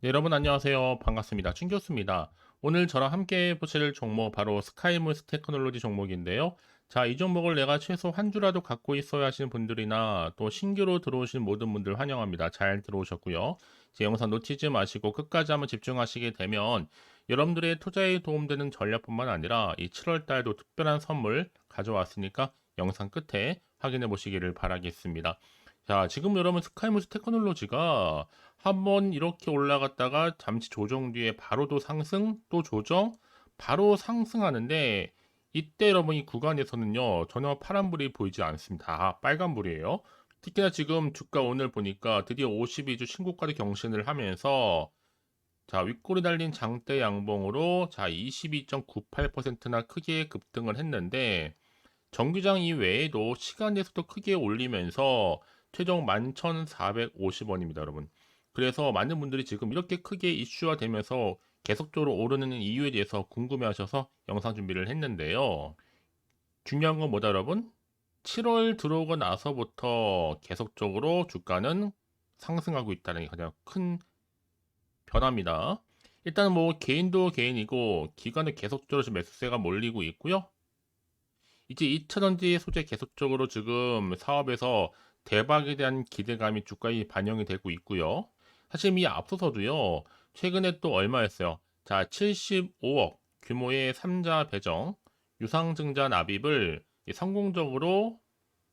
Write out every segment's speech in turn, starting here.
네, 여러분 안녕하세요. 반갑습니다. 춘교수입니다. 오늘 저랑 함께 보실 종목 바로 스카이무스 테크놀로지 종목인데요. 자, 이 종목을 내가 최소 한 주라도 갖고 있어야 하시는 분들이나 또 신규로 들어오신 모든 분들 환영합니다. 잘 들어오셨고요. 제 영상 놓치지 마시고 끝까지 한번 집중하시게 되면 여러분들의 투자에 도움되는 전략뿐만 아니라 이 7월 달도 특별한 선물 가져왔으니까 영상 끝에 확인해 보시기를 바라겠습니다. 자, 지금 여러분 스카이무스 테크놀로지가 한번 이렇게 올라갔다가 잠시 조정 뒤에 바로 또 상승, 또 조정, 바로 상승하는데 이때 여러분 이 구간에서는요 전혀 파란불이 보이지 않습니다. 다 빨간불이에요. 특히나 지금 주가 오늘 보니까 드디어 52주 신고가를 경신을 하면서 자 윗골이 달린 장대 양봉으로 자 22.98%나 크게 급등을 했는데 정규장 이외에도 시간에서도 크게 올리면서 최종 11,450원입니다, 여러분. 그래서 많은 분들이 지금 이렇게 크게 이슈화 되면서 계속적으로 오르는 이유에 대해서 궁금해 하셔서 영상 준비를 했는데요. 중요한 건 뭐다, 여러분? 7월 들어오고 나서부터 계속적으로 주가는 상승하고 있다는 게 가장 큰 변화입니다. 일단 뭐 개인도 개인이고 기관은 계속적으로 매수세가 몰리고 있고요. 이제 2차전지 소재 계속적으로 지금 사업에서 대박에 대한 기대감이 주가에 반영이 되고 있고요. 사실 이 앞서서도요. 최근에 또 얼마였어요? 자, 75억 규모의 3자 배정 유상증자 납입을 성공적으로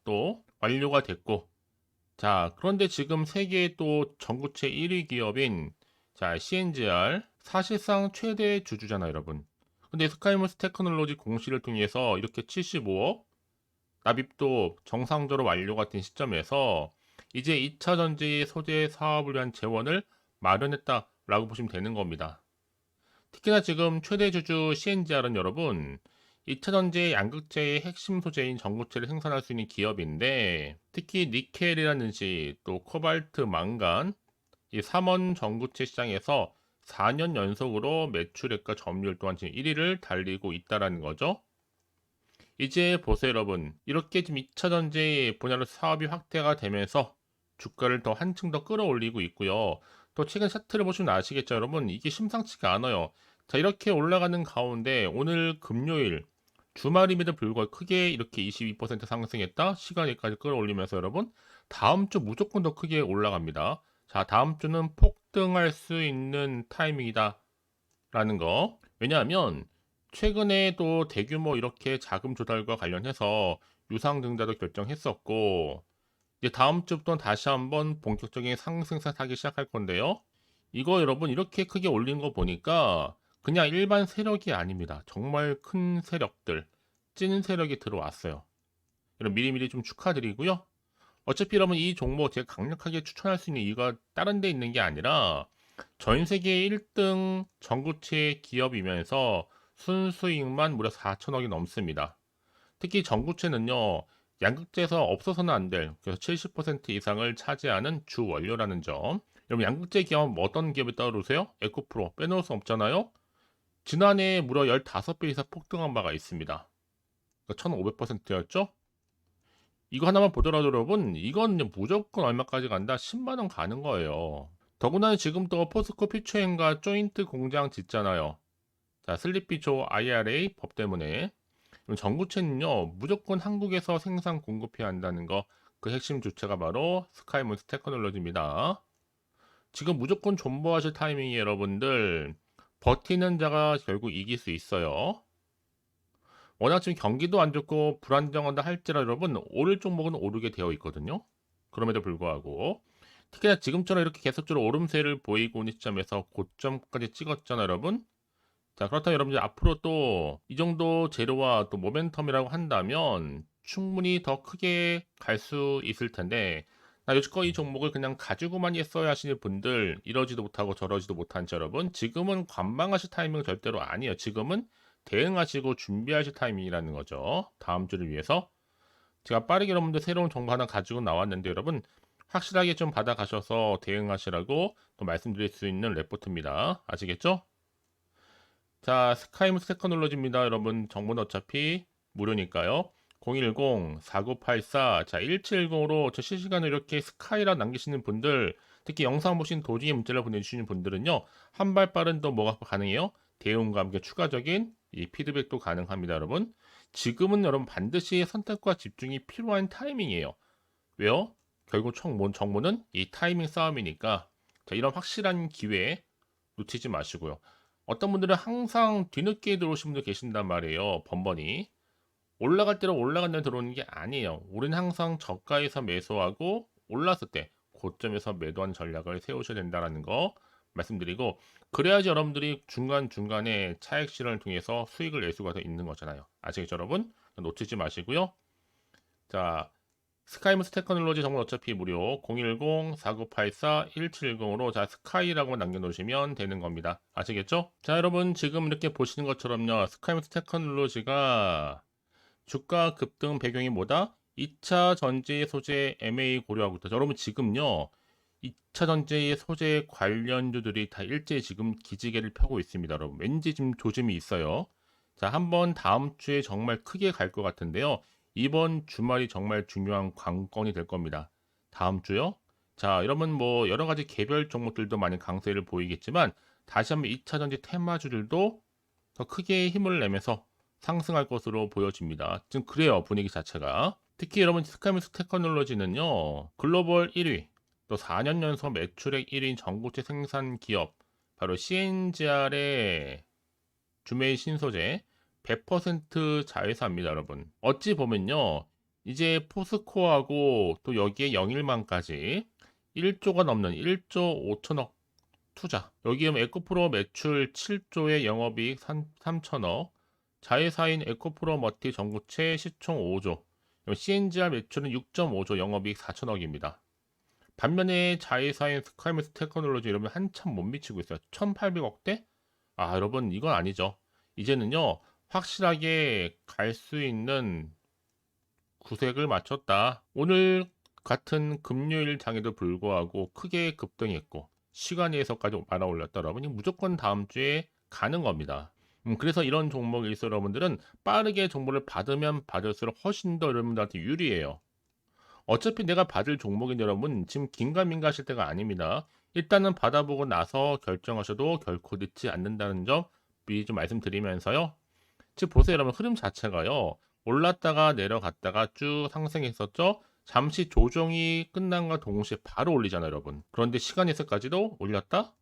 또 완료가 됐고 자, 그런데 지금 세계의 또 전구체 1위 기업인 자, CNGR 사실상 최대 주주잖아요, 여러분. 근데 스카이무스 테크놀로지 공시를 통해서 이렇게 75억 납입도 정상적으로 완료가 된 시점에서 이제 2차 전지 소재 사업을 위한 재원을 마련했다라고 보시면 되는 겁니다. 특히나 지금 최대 주주 CNGR은 여러분 2차 전지 양극재의 핵심 소재인 전구체를 생산할 수 있는 기업인데 특히 니켈이라든지 또 코발트, 망간 이 3원 전구체 시장에서 4년 연속으로 매출액과 점유율 또한 지금 1위를 달리고 있다라는 거죠. 이제 보세요 여러분. 이렇게 지금 2차 전지 분야로 사업이 확대가 되면서 주가를 더 한층 더 끌어올리고 있고요. 또 최근 차트를 보시면 아시겠죠 여러분? 이게 심상치가 않아요. 자 이렇게 올라가는 가운데 오늘 금요일 주말임에도 불구하고 크게 이렇게 22% 상승했다? 시간에까지 끌어올리면서 여러분 다음 주 무조건 더 크게 올라갑니다. 자 다음 주는 폭 등할 수 있는 타이밍이다 라는 거 왜냐하면 최근에 또 대규모 이렇게 자금 조달과 관련해서 유상 증자도 결정했었고 이제 다음 주부터 다시 한번 본격적인 상승세 타기 시작할 건데요. 이거 여러분 이렇게 크게 올린 거 보니까 그냥 일반 세력이 아닙니다. 정말 큰 세력들, 찐 세력이 들어왔어요. 여러분 미리미리 좀 축하드리고요. 어차피 여러분 이 종목 제가 강력하게 추천할 수 있는 이유가 다른 데 있는 게 아니라 전 세계 1등 전구체 기업이면서 순수익만 무려 4천억이 넘습니다. 특히 전구체는요, 양극재에서 없어서는 안 될, 그래서 70% 이상을 차지하는 주 원료라는 점. 여러분, 양극재 기업 뭐 어떤 기업이 떠오르세요? 에코프로 빼놓을 수 없잖아요? 지난해 무려 15배 이상 폭등한 바가 있습니다. 1500%였죠? 그러니까 이거 하나만 보더라도 여러분, 이건 무조건 얼마까지 간다? 10만원 가는 거예요. 더구나 지금 또 포스코 피처엔과 조인트 공장 짓잖아요. 자, 슬리피조 IRA 법 때문에 전구체는요 무조건 한국에서 생산 공급해야 한다는 거 그 핵심 주체가 바로 스카이문스 테크놀로지입니다. 지금 무조건 존버하실 타이밍이 여러분들 버티는 자가 결국 이길 수 있어요. 워낙 지금 경기도 안 좋고 불안정하다 할지라 여러분 오를 종목은 오르게 되어 있거든요. 그럼에도 불구하고 특히나 지금처럼 이렇게 계속적으로 오름세를 보이고 있는 시점에서 고점까지 찍었잖아요, 여러분. 자, 그렇다면 여러분들 앞으로 또 이 정도 재료와 또 모멘텀이라고 한다면 충분히 더 크게 갈 수 있을 텐데 나 여지껏 이 종목을 그냥 가지고만 있어야 하시는 분들 이러지도 못하고 저러지도 못한 여러분 지금은 관망하실 타이밍은 절대로 아니에요. 지금은 대응하시고 준비하실 타이밍이라는 거죠. 다음 주를 위해서 제가 빠르게 여러분들 새로운 정보 하나 가지고 나왔는데 여러분 확실하게 좀 받아가셔서 대응하시라고 또 말씀드릴 수 있는 레포트입니다. 아시겠죠? 자, 스카이무스 테크놀로지입니다. 여러분, 정보는 어차피 무료니까요. 010-4984, 자, 1710으로 저 실시간으로 이렇게 스카이라 남기시는 분들 특히 영상 보신 도중에 문자를 보내주시는 분들은요. 한 발 빠른 또 뭐가 가능해요? 대응과 함께 추가적인 이 피드백도 가능합니다, 여러분. 지금은 여러분 반드시 선택과 집중이 필요한 타이밍이에요. 왜요? 결국 정모, 정모는 이 타이밍 싸움이니까 자, 이런 확실한 기회 놓치지 마시고요. 어떤 분들은 항상 뒤늦게 들어오신 분들 계신단 말이에요. 번번이. 올라갈 때로 올라간 데 들어오는 게 아니에요. 우리는 항상 저가에서 매수하고 올랐을 때 고점에서 매도하는 전략을 세우셔야 된다는 거 말씀드리고 그래야지 여러분들이 중간중간에 차익 실현을 통해서 수익을 낼 수가 있는 거잖아요. 아시겠죠 여러분? 놓치지 마시고요. 자 스카이무스 테크놀로지 정보 어차피 무료 010-4984-1710으로 자 스카이라고 남겨놓으시면 되는 겁니다. 아시겠죠? 자 여러분 지금 이렇게 보시는 것처럼요. 스카이무스 테크놀로지가 주가 급등 배경이 뭐다? 2차 전지 소재 MA 고려하고 있다. 여러분 지금요. 2차 전지 소재 관련주들이 다 일제히 지금 기지개를 펴고 있습니다. 여러분 왠지 좀 조짐이 있어요. 자 한번 다음 주에 정말 크게 갈 것 같은데요. 이번 주말이 정말 중요한 관건이 될 겁니다. 다음 주요? 자, 여러분 뭐 여러 가지 개별 종목들도 많이 강세를 보이겠지만 다시 한번 2차 전지 테마주들도 더 크게 힘을 내면서 상승할 것으로 보여집니다. 지금 그래요, 분위기 자체가. 특히 여러분 스카이미스 테크놀로지는요. 글로벌 1위, 또 4년 연속 매출액 1위인 전고체 생산 기업 바로 CNGR의 주메이 신소재 100% 자회사입니다, 여러분. 어찌 보면요. 이제 포스코하고 또 여기에 영일만까지 1조가 넘는 1조 5천억 투자. 여기에 에코프로 매출 7조의 영업이익 3천억. 자회사인 에코프로 머티 전구체 시총 5조. CNGR 매출은 6.5조 영업이익 4천억입니다. 반면에 자회사인 스카이메스 테크놀로지 여러분 한참 못 미치고 있어요. 1,800억대? 아, 여러분 이건 아니죠. 이제는요. 확실하게 갈 수 있는 구색을 맞췄다. 오늘 같은 금요일 장에도 불구하고 크게 급등했고 시간에서까지 말아 올렸다 여러분이 무조건 다음 주에 가는 겁니다. 음, 그래서 이런 종목에 있어 여러분들은 빠르게 정보를 받으면 받을수록 훨씬 더 여러분들한테 유리해요. 어차피 내가 받을 종목인 여러분 지금 긴가민가 하실 때가 아닙니다. 일단은 받아보고 나서 결정하셔도 결코 늦지 않는다는 점 미리 좀 말씀드리면서요. 즉 보세요 여러분 흐름 자체가요. 올랐다가 내려갔다가 쭉 상승했었죠. 잠시 조정이 끝난과 동시에 바로 올리잖아요 여러분. 그런데 시간 에서까지도 올렸다?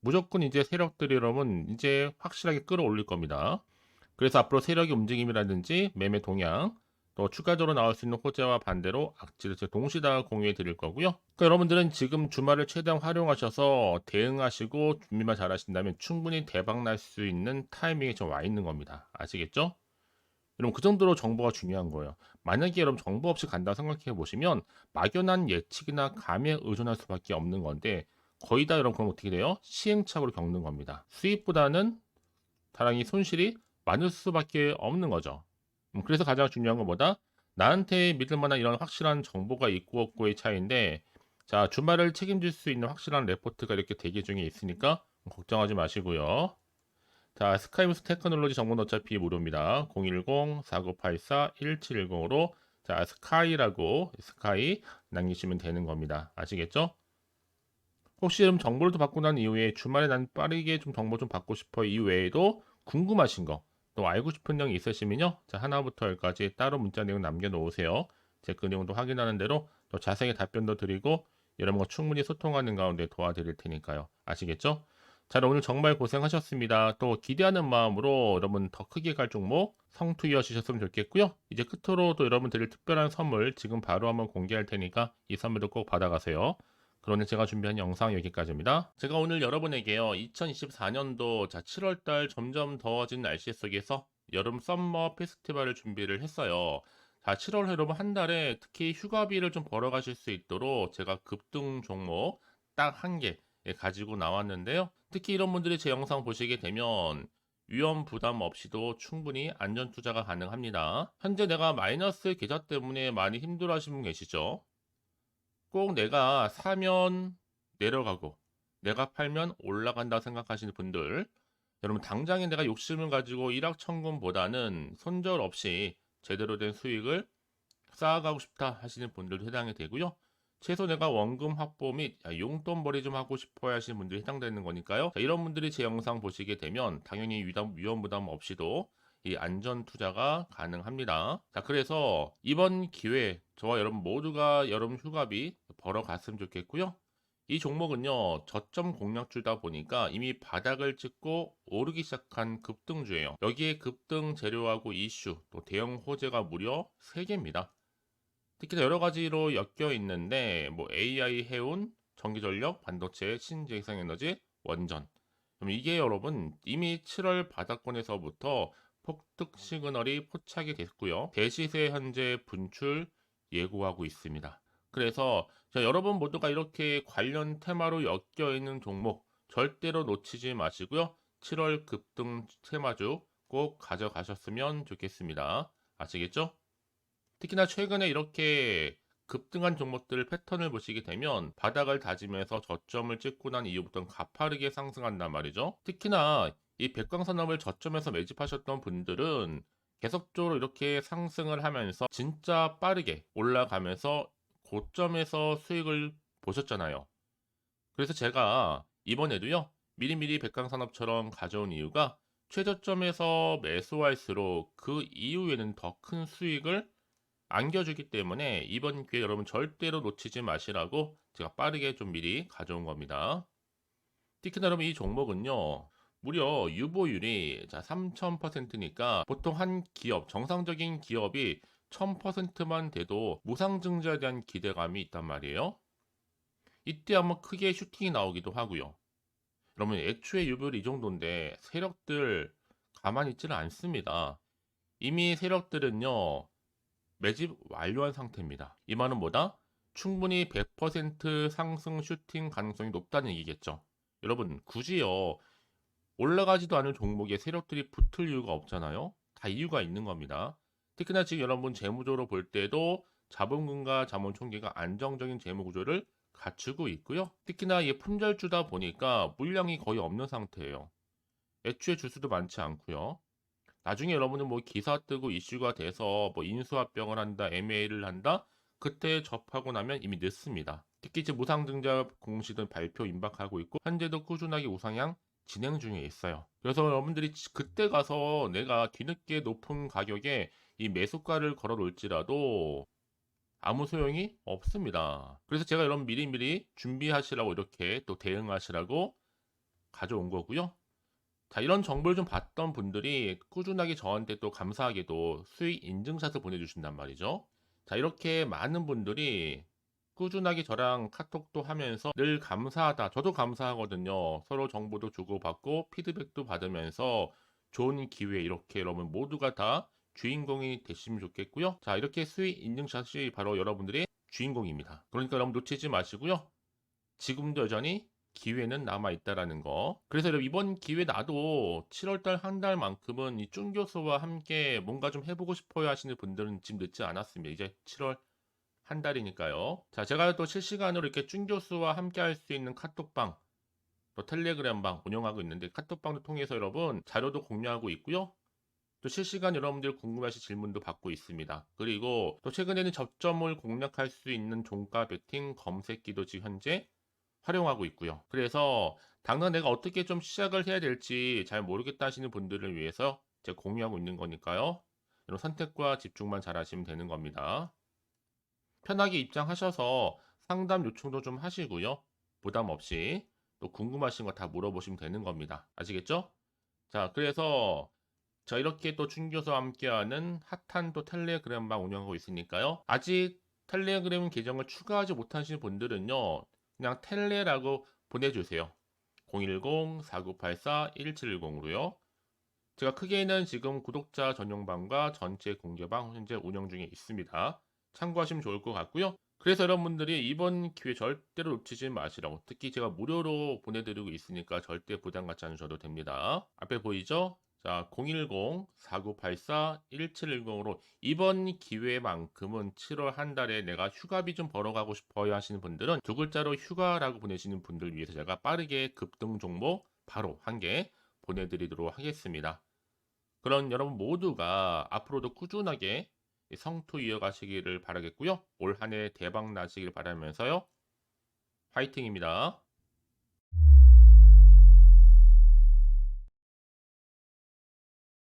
무조건 이제 세력들이 여러분 이제 확실하게 끌어올릴 겁니다. 그래서 앞으로 세력의 움직임이라든지 매매 동향 또 추가적으로 나올 수 있는 호재와 반대로 악지를 동시다 공유해 드릴 거고요. 그러니까 여러분들은 지금 주말을 최대한 활용하셔서 대응하시고 준비만 잘 하신다면 충분히 대박 날 수 있는 타이밍에 좀 와 있는 겁니다. 아시겠죠? 여러분 그 정도로 정보가 중요한 거예요. 만약에 여러분 정보 없이 간다 생각해 보시면 막연한 예측이나 감에 의존할 수밖에 없는 건데 거의 다 여러분 그럼 어떻게 돼요? 시행착오를 겪는 겁니다. 수익보다는 다랑이 손실이 많을 수밖에 없는 거죠. 음, 그래서 가장 중요한 것보다 나한테 믿을 만한 이런 확실한 정보가 있고 없고의 차이인데 자 주말을 책임질 수 있는 확실한 레포트가 이렇게 대기 중에 있으니까 걱정하지 마시고요. 자 스카이무스 테크놀로지 정보는 어차피 무료입니다. 010-4984-1710으로 자 스카이라고 스카이 남기시면 되는 겁니다. 아시겠죠? 혹시 그럼 정보를 또 받고 난 이후에 주말에 난 빠르게 좀 정보 좀 받고 싶어 이외에도 궁금하신 거 또 알고 싶은 내용이 있으시면요. 자, 하나부터 열까지 따로 문자 내용 남겨놓으세요. 제그 내용도 확인하는 대로 더 자세히 답변도 드리고 여러분과 충분히 소통하는 가운데 도와드릴 테니까요. 아시겠죠? 자, 오늘 정말 고생하셨습니다. 또 기대하는 마음으로 여러분 더 크게 갈 종목 성투 이어 주셨으면 좋겠고요. 이제 끝으로 또 여러분 드릴 특별한 선물 지금 바로 한번 공개할 테니까 이 선물도 꼭 받아가세요. 그러면 제가 준비한 영상 여기까지입니다. 제가 오늘 여러분에게요. 2024년도 자 7월달 점점 더워진 날씨 속에서 여름 썸머 페스티벌을 준비를 했어요. 자 7월 여러분 한 달에 특히 휴가비를 좀 벌어가실 수 있도록 제가 급등 종목 딱 한 개 가지고 나왔는데요. 특히 이런 분들이 제 영상 보시게 되면 위험 부담 없이도 충분히 안전 투자가 가능합니다. 현재 내가 마이너스 계좌 때문에 많이 힘들어 하시는 분 계시죠? 꼭 내가 사면 내려가고 내가 팔면 올라간다 생각하시는 분들 여러분 당장에 내가 욕심을 가지고 일확천금보다는 손절 없이 제대로 된 수익을 쌓아가고 싶다 하시는 분들도 해당이 되고요. 최소 내가 원금 확보 및 야, 용돈벌이 좀 하고 싶어야 하시는 분들이 해당되는 거니까요. 자, 이런 분들이 제 영상 보시게 되면 당연히 위험 부담 없이도 이 안전 투자가 가능합니다. 자, 그래서 이번 기회 저와 여러분 모두가 여름 휴가비 벌어갔으면 좋겠고요. 이 종목은요, 저점 공략주다 보니까 이미 바닥을 찍고 오르기 시작한 급등주예요. 여기에 급등 재료하고 이슈, 또 대형 호재가 무려 3개입니다. 특히나 여러 가지로 엮여 있는데, 뭐 AI 해운, 전기전력, 반도체, 신재생에너지, 원전. 그럼 이게 여러분 이미 7월 바닥권에서부터 폭등 시그널이 포착이 됐고요. 대시세 현재 분출 예고하고 있습니다. 그래서 자, 여러분 모두가 이렇게 관련 테마로 엮여 있는 종목 절대로 놓치지 마시고요. 7월 급등 테마주 꼭 가져가셨으면 좋겠습니다. 아시겠죠? 특히나 최근에 이렇게 급등한 종목들 패턴을 보시게 되면 바닥을 다지면서 저점을 찍고 난 이후부터는 가파르게 상승한단 말이죠. 특히나 이 백광산업을 저점에서 매집하셨던 분들은 계속적으로 이렇게 상승을 하면서 진짜 빠르게 올라가면서 고점에서 수익을 보셨잖아요. 그래서 제가 이번에도요, 미리미리 백광산업처럼 가져온 이유가 최저점에서 매수할수록 그 이후에는 더 큰 수익을 안겨주기 때문에 이번 기회 여러분 절대로 놓치지 마시라고 제가 빠르게 좀 미리 가져온 겁니다. 특히나 여러분 이 종목은요, 무려 유보율이 자 3000%니까 보통 한 기업, 정상적인 기업이 1000%만 돼도 무상 증자에 대한 기대감이 있단 말이에요. 이때 한번 크게 슈팅이 나오기도 하고요. 여러분 애초에 유보율이 이 정도인데 세력들 가만히 있지는 않습니다. 이미 세력들은요 매집 완료한 상태입니다. 이 말은 뭐다? 충분히 100% 상승 슈팅 가능성이 높다는 얘기겠죠. 여러분 굳이요 올라가지도 않은 종목에 세력들이 붙을 이유가 없잖아요. 다 이유가 있는 겁니다. 특히나 지금 여러분 재무적으로 볼 때도 자본금과 자본 총계가 안정적인 재무 구조를 갖추고 있고요. 특히나 이 품절주다 보니까 물량이 거의 없는 상태예요. 애초에 주수도 많지 않고요. 나중에 여러분은 뭐 기사 뜨고 이슈가 돼서 뭐 인수합병을 한다, M&A를 한다, 그때 접하고 나면 이미 늦습니다. 특히 이제 무상증자 공시들 발표 임박하고 있고 현재도 꾸준하게 우상향 진행 중에 있어요. 그래서 여러분들이 그때 가서 내가 뒤늦게 높은 가격에 이 매수가를 걸어 놓을지라도 아무 소용이 없습니다. 그래서 제가 여러분 미리미리 준비하시라고 이렇게 또 대응하시라고 가져온 거고요. 자, 이런 정보를 좀 봤던 분들이 꾸준하게 저한테 또 감사하게도 수익 인증샷을 보내주신단 말이죠. 자, 이렇게 많은 분들이 꾸준하게 저랑 카톡도 하면서 늘 감사하다. 저도 감사하거든요. 서로 정보도 주고받고 피드백도 받으면서 좋은 기회 이렇게 여러분 모두가 다 주인공이 되시면 좋겠고요. 자, 이렇게 수익 인증샷이 바로 여러분들의 주인공입니다. 그러니까 여러분 놓치지 마시고요. 지금도 여전히 기회는 남아 있다라는 거. 그래서 이번 기회 나도 7월달 한 달만큼은 이 쭝교수와 함께 뭔가 좀 해보고 싶어요 하시는 분들은 지금 늦지 않았습니다. 이제 7월 한 달이니까요. 자, 제가 또 실시간으로 이렇게 쭝교수와 함께 할 수 있는 카톡방, 또 텔레그램방 운영하고 있는데 카톡방을 통해서 여러분 자료도 공유하고 있고요. 또 실시간 여러분들 궁금하신 질문도 받고 있습니다. 그리고 또 최근에는 접점을 공략할 수 있는 종가 베팅 검색기도 지금 현재 활용하고 있고요. 그래서 당장 내가 어떻게 좀 시작을 해야 될지 잘 모르겠다 하시는 분들을 위해서 제가 공유하고 있는 거니까요. 이런 선택과 집중만 잘 하시면 되는 겁니다. 편하게 입장하셔서 상담 요청도 좀 하시고요. 부담 없이 또 궁금하신 거 다 물어보시면 되는 겁니다. 아시겠죠? 자, 그래서 자, 이렇게 또 준교수와 함께하는 핫한 또 텔레그램방 운영하고 있으니까요. 아직 텔레그램 계정을 추가하지 못하시는 분들은요. 그냥 텔레라고 보내주세요. 010-4984-1710으로요. 제가 크게는 지금 구독자 전용방과 전체 공개방 현재 운영 중에 있습니다. 참고하시면 좋을 것 같고요. 그래서 여러분들이 이번 기회 절대로 놓치지 마시라고 특히 제가 무료로 보내드리고 있으니까 절대 부담 갖지 않으셔도 됩니다. 앞에 보이죠? 자, 010-4984-1710으로 이번 기회만큼은 7월 한 달에 내가 휴가비 좀 벌어가고 싶어요 하시는 분들은 두 글자로 휴가라고 보내시는 분들 위해서 제가 빠르게 급등 종목 바로 한 개 보내드리도록 하겠습니다. 그런 여러분 모두가 앞으로도 꾸준하게 이 성투 이어가시기를 바라겠고요. 올 한 해 대박 나시길 바라면서요. 화이팅입니다.